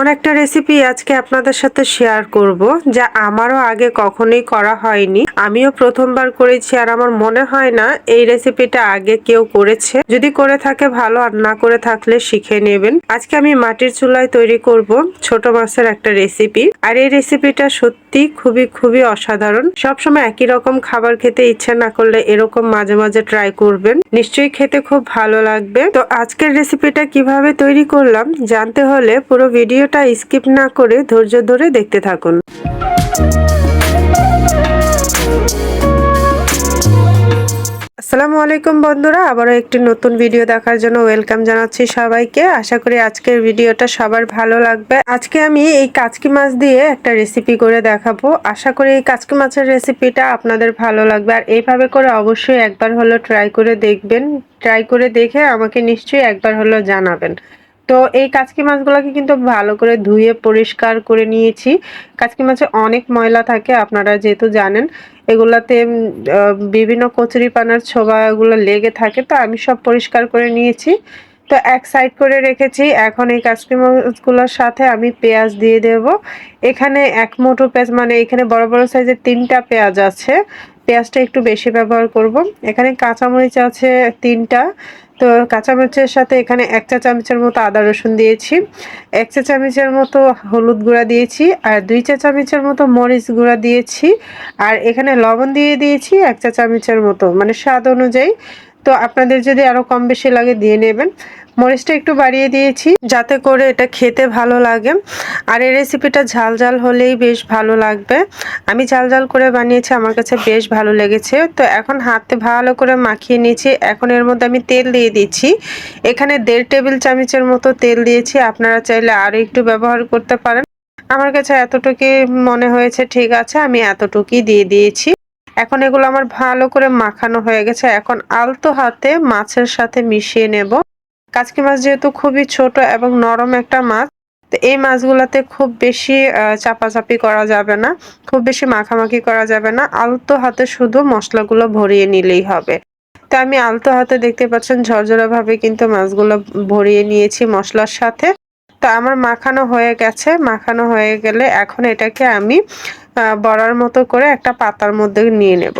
এমন একটা রেসিপি আজকে আপনাদের সাথে শেয়ার করব যা আমারও আগে কখনোই করা হয়নি। আমিও প্রথমবার করেছি আর আমার মনে হয় না এই রেসিপিটা আগে কেউ করেছে। যদি করে থাকে ভালো, আর না করে থাকলে শিখে নেবেন। আজকে আমি মাটির চুলায় তৈরি করব ছোট মাছের একটা রেসিপি। আর এই রেসিপিটা সত্যি খুবই খুবই অসাধারণ। সবসময় একই রকম খাবার খেতে ইচ্ছা না করলে এরকম মাঝে মাঝে ট্রাই করবেন। নিশ্চয়ই খেতে খুব ভালো লাগবে। তো আজকের রেসিপিটা কীভাবে তৈরি করলাম জানতে হলে পুরো ভিডিওটা স্কিপ না করে ধৈর্য ধরে দেখতে থাকুন। আসসালামু আলাইকুম বন্ধুরা, আবারও একটি নতুন ভিডিও দেখার জন্য ওয়েলকাম জানাচ্ছি সবাইকে। আশা করি আজকের ভিডিওটা সবার ভালো লাগবে। আজকে আমি এই কাচকি মাছ দিয়ে একটা রেসিপি করে দেখাবো। আশা করি এই কাচকি মাছের রেসিপিটা আপনাদের ভালো লাগবে। আর এইভাবে করে অবশ্যই একবার হলো ট্রাই করে দেখবেন। ট্রাই করে দেখে আমাকে নিশ্চয়ই একবার হলো জানাবেন। তো এই কাচকি মাছগুলোকে কিন্তু ভালো করে ধুয়ে পরিষ্কার করে নিয়েছি। কাচকি মাছে অনেক ময়লা থাকে, আপনারা যেহেতু জানেন। এগুলাতে বিভিন্ন কচুরি পানার ছোবাগুলো লেগে থাকে, তো আমি সব পরিষ্কার করে নিয়েছি। তো এক সাইড করে রেখেছি, এখন এই কাচকি মাছগুলোর সাথে আমি পেঁয়াজ দিয়ে দেব। এখানে এক মুঠো পেঁয়াজ মানে এখানে বড় বড় সাইজের তিনটা পেঁয়াজ আছে। পেঁয়াজটা একটু বেশি ব্যবহার করব। এখানে কাঁচামরিচ আছে তিনটা। তো কাঁচামরিচের সাথে এখানে এক চা চামচের মতো আদা রসুন দিয়েছি, এক চা চামচের মতো হলুদ গুঁড়া দিয়েছি আর দুই চা চামচের মতো মরিচ গুঁড়া দিয়েছি আর এখানে লবণ দিয়ে দিয়েছি এক চা চামচের মতো মানে স্বাদ অনুযায়ী। তো আপনাদের যদি আরও কম বেশি লাগে দিয়ে নেবেন। মরিচটা একটু বাড়িয়ে দিয়েছি, যাতে করে এটা খেতে ভালো লাগে। আর এই রেসিপিটা ঝাল ঝাল হলেই বেশ ভালো লাগবে। আমি ঝাল ঝাল করে বানিয়েছি, আমার কাছে বেশ ভালো লেগেছে। তো এখন হাতে ভালো করে মাখিয়ে নিয়েছি। এখন এর মধ্যে আমি তেল দিয়ে দিচ্ছি। এখানে দেড় টেবিল চামচের মতো তেল দিয়েছি। আপনারা চাইলে আরও একটু ব্যবহার করতে পারেন। আমার কাছে এতটুকুই মনে হয়েছে, ঠিক আছে, আমি এতটুকুই দিয়ে দিয়েছি। এখন এগুলো আমার ভালো করে মাখানো হয়ে গেছে। এখন আলতো হাতে মাছের সাথে মিশিয়ে নেব। কাচকি মাছ যেহেতু খুবই ছোট এবং নরম একটা মাছ, তো এই মাছগুলোতে খুব বেশি চাপাচাপি করা যাবে না, খুব বেশি মাখামাখি করা যাবে না। আলতো হাতে শুধু মশলাগুলো ভরিয়ে নিলেই হবে। তো আমি আলতো হাতে দেখতে পাচ্ছেন ঝরঝরা ভাবে কিন্তু মাছগুলো ভরিয়ে নিয়েছি মশলার সাথে। তো আমার মাখানো হয়ে গেছে। মাখানো হয়ে গেলে এখন এটাকে আমি বড়ার মতো করে একটা পাতার মধ্যে নিয়ে নেব।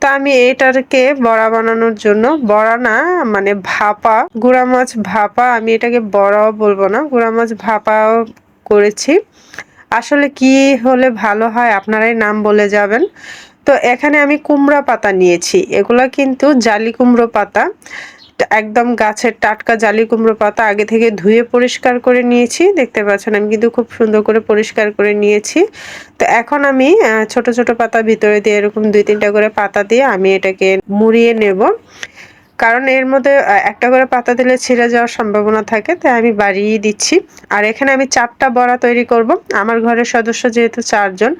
তো আমি এটাকে বড়া বানানোর জন্য, বড়া না মানে ভাপা, গুঁড়া মাছ ভাপা, আমি এটাকে বড়াও বলব না, গুঁড়া মাছ ভাপাও করেছি। আসলে কি হলে ভালো হয় আপনারাই নাম বলে যাবেন। তো এখানে আমি কুমড়া পাতা নিয়েছি, এগুলো কিন্তু জালি কুমড়ো পাতা। একদম গাছের টাটকা জালি কুমড়ো পাতা আগে থেকে ধুয়ে পরিষ্কার করে নিয়েছি। দেখতে পাচ্ছেন, আমি কিন্তু খুব সুন্দর করে পরিষ্কার করে নিয়েছি। তো এখন আমি ছোট ছোট পাতা ভিতরে দিয়ে এরকম দুই তিনটা করে পাতা দিয়ে আমি এটাকে মুড়িয়ে নেব। কারণ এর মধ্যে একটা করে পাতা দিলে ছিঁড়ে যাওয়ার সম্ভাবনা থাকে, তাই আমি বাড়িয়ে দিচ্ছি। আর এখানে আমি চারটা বড়া তৈরি করব। আমার ঘরের সদস্য যেহেতু চারজন,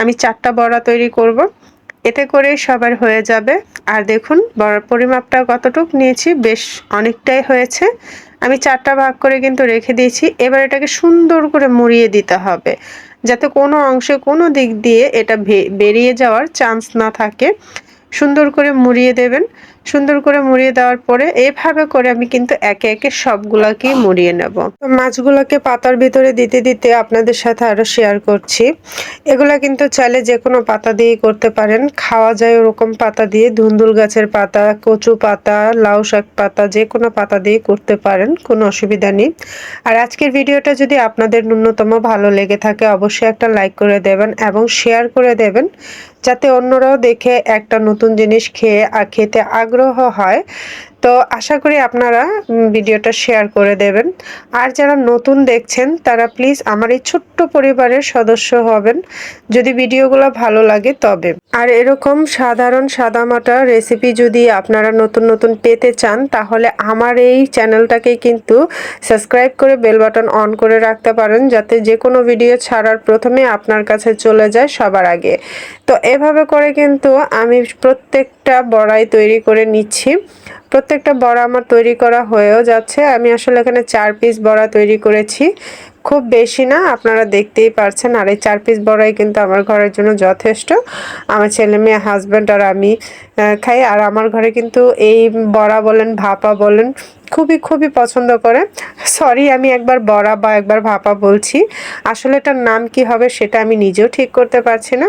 আমি চারটা বড়া তৈরি করব। এতে করে সবার হয়ে যাবে। আর দেখুন, বড় পরিমাপটা কতটুক নিয়েছি, বেশ অনেকটাই হয়েছে। আমি চারটা ভাগ করে কিন্তু রেখে দিয়েছি। এবার এটাকে সুন্দর করে মুড়িয়ে দিতে হবে, যাতে কোনো অংশে কোনো দিক দিয়ে এটা বেরিয়ে যাওয়ার চান্স না থাকে। সুন্দর করে মুড়িয়ে দেবেন। সুন্দর করে মুড়িয়ে দেওয়ার পরে এভাবে করে আমি কিন্তু একে একে সবগুলাকেই মুড়িয়ে নেব। মাছগুলোকে পাতার ভিতরে দিতে দিতে আপনাদের সাথে আরও শেয়ার করছি। এগুলা কিন্তু চাইলে যে কোনো পাতা দিয়ে করতে পারেন। খাওয়া যায় ওরকম পাতা দিয়ে, ধুন্দুল গাছের পাতা, কচু পাতা, লাউ শাক পাতা যে কোনো পাতা দিয়ে করতে পারেন, কোনো অসুবিধা নেই। আর আজকের ভিডিওটা যদি আপনাদের ন্যূনতম ভালো লেগে থাকে, অবশ্যই একটা লাইক করে দেবেন এবং শেয়ার করে দেবেন। যাতে অন্যরাও দেখে একটা নতুন জিনিস খেয়ে খেতে আগ্রহ হয়। তো আশা করি আপনারা ভিডিওটা শেয়ার করে দেবেন। আর যারা নতুন দেখছেন, তারা প্লিজ আমার এই ছোট্ট পরিবারের সদস্য হবেন। যদি ভিডিওগুলো ভালো লাগে, তবে। আর এরকম সাধারণ সাদামাটা রেসিপি যদি আপনারা নতুন নতুন পেতে চান, তাহলে আমার এই চ্যানেলটাকে কিন্তু সাবস্ক্রাইব করে বেল বাটন অন করে রাখতে পারেন, যাতে যে কোনো ভিডিও ছাড়ার প্রথমে আপনার কাছে চলে যায় সবার আগে। তো এভাবে করে কিন্তু আমি প্রত্যেকটা বড়াই তৈরি করে নিচ্ছি। প্রত্যেকটা বড়া আমার তৈরি করা হয়েও যাচ্ছে। আমি আসলে এখানে চার পিস বড়া তৈরি করেছি। খুব বেশি না, আপনারা দেখতেই পারছেন। আর এই চার পিস বড়াই কিন্তু আমার ঘরের জন্য যথেষ্ট। আমার ছেলে মেয়ে হাজব্যান্ড আর আমি খাই। আর আমার ঘরে কিন্তু এই বড়া বলেন, ভাপা বলেন খুবই খুবই পছন্দ করে। সরি আমি একবার বড়া বা একবার ভাপা বলছি। আসলে এটার নাম কি হবে সেটা আমি নিজেও ঠিক করতে পারছি না।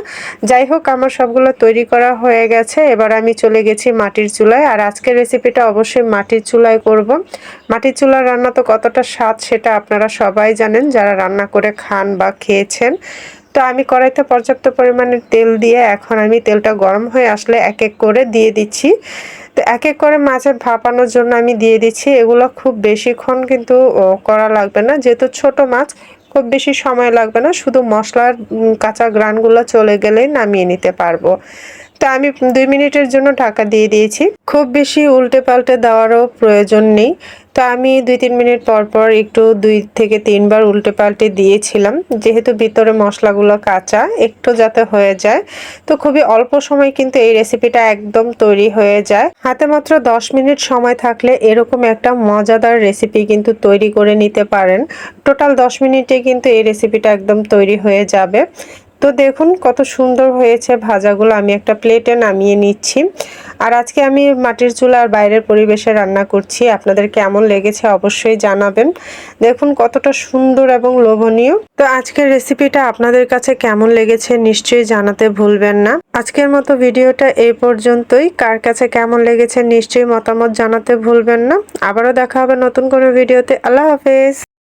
যাই হোক, আমার সবগুলো তৈরি করা হয়ে গেছে। এবার আমি চলে গেছি মাটির চুলায়। আর আজকের রেসিপিটা অবশ্যই মাটির চুলায় করব। মাটির চুলার রান্না তো কতটা স্বাদ সেটা আপনারা সবাই জানেন। যারা রান্না করে খান বা খেয়েছেন তো আমি কড়াইতে পর্যাপ্ত পরিমাণে তেল দিয়ে এখন আমি তেলটা গরম হয়ে আসলে এক এক করে দিয়ে দিচ্ছি। তো এক এক করে মাছের ভাপানোর জন্য আমি দিয়ে দিচ্ছি। এগুলো খুব বেশিক্ষণ কিন্তু করা লাগবে না। যেহেতু ছোট মাছ, খুব বেশি সময় লাগবে না। শুধু মশলার কাঁচা গ্রানগুলো চলে গেলেই নামিয়ে নিতে পারব। তো আমি দুই মিনিটের জন্য ঢাকা দিয়ে দিয়েছি। খুব বেশি উল্টে পাল্টে দেওয়ারও প্রয়োজন নেই। তো আমি দুই তিন মিনিট পর পর একটু দুই থেকে তিনবার উল্টে পাল্টে দিয়েছিলাম। যেহেতু ভিতরে মশলাগুলো কাঁচা, একটু যাতে হয়ে যায়। তো খুবই অল্প সময় কিন্তু এই রেসিপিটা একদম তৈরি হয়ে যায়। হাতে মাত্র দশ মিনিট সময় থাকলে এরকম একটা মজাদার রেসিপি কিন্তু তৈরি করে নিতে পারেন। টোটাল দশ মিনিটে কিন্তু এই রেসিপিটা একদম তৈরি হয়ে যাবে। তো দেখুন কত সুন্দর হয়েছে ভাজাগুলো। আমি একটা প্লেটে নামিয়ে নিচ্ছি। আর আজকে আমি মাটির চুলা আর বাইরের পরিবেশে রান্না করছি। আপনাদের কেমন লেগেছে অবশ্যই জানাবেন। দেখুন কতটা সুন্দর এবং লোভনীয়। তো আজকের রেসিপিটা আপনাদের কাছে কেমন লেগেছে নিশ্চয়ই জানাতে ভুলবেন না। আজকের মতো ভিডিওটা এই পর্যন্তই। কার কাছে কেমন লেগেছে নিশ্চয়ই মতামত জানাতে ভুলবেন না। আবারও দেখা হবে নতুন কোনো ভিডিওতে। আল্লাহ হাফেজ।